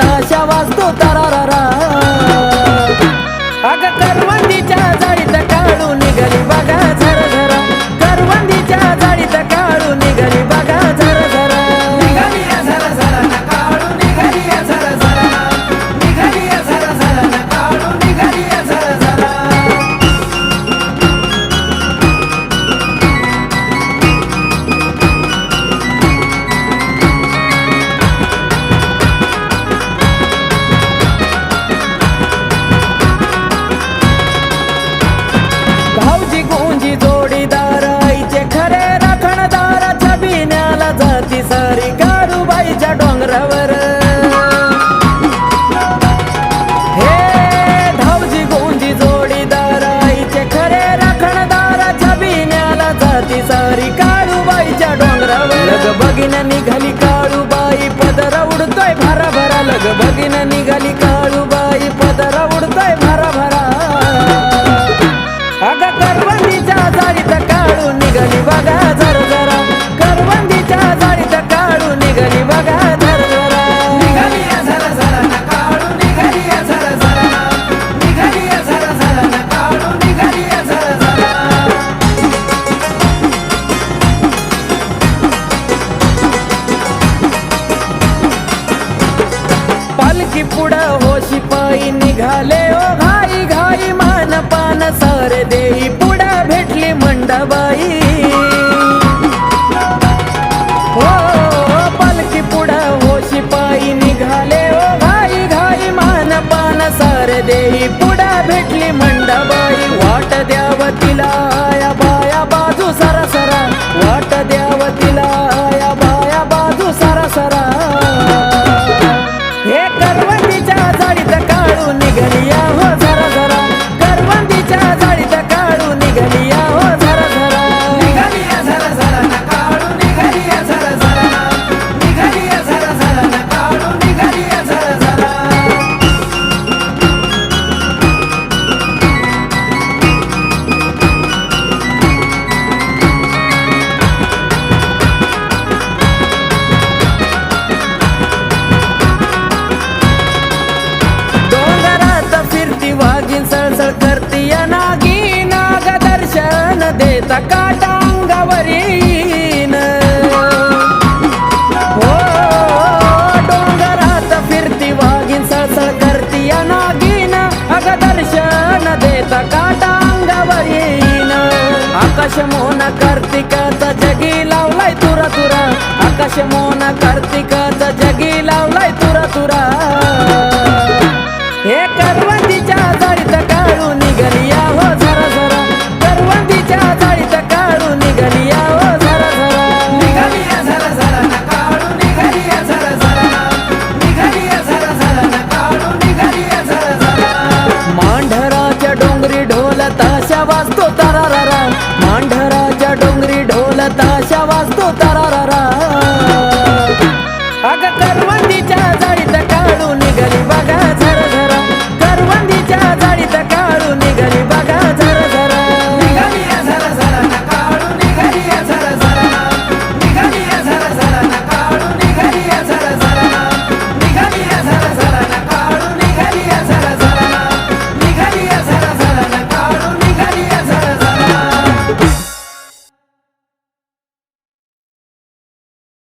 दाशावा राहती सारी काळूबाईच्या डोंगरावर. बघिन निघाली पुढं हो शिपाई निघाले. ओ घाई घाई मान पान सारे देई. पुढं भेटली मंडबाई. हो पुढं हो शिपाई निघाले. घाई देई. पुढा भेटली मंडबा जाळीच्या काळू निघाली. देता काटा अंगावरीन हो डोंगरात फिरती वाघीन सळसळ करती अनागीन अग दर्शन देता काटा अंगावरीन आकाश मोन कार्तिकाचा जगी लावलाय तुरा तुरा. आकाश मोन कार्तिक अग करवंदीच्या जाळीत काढून निघाली बघा झर झर करवंदीच्या जाळीत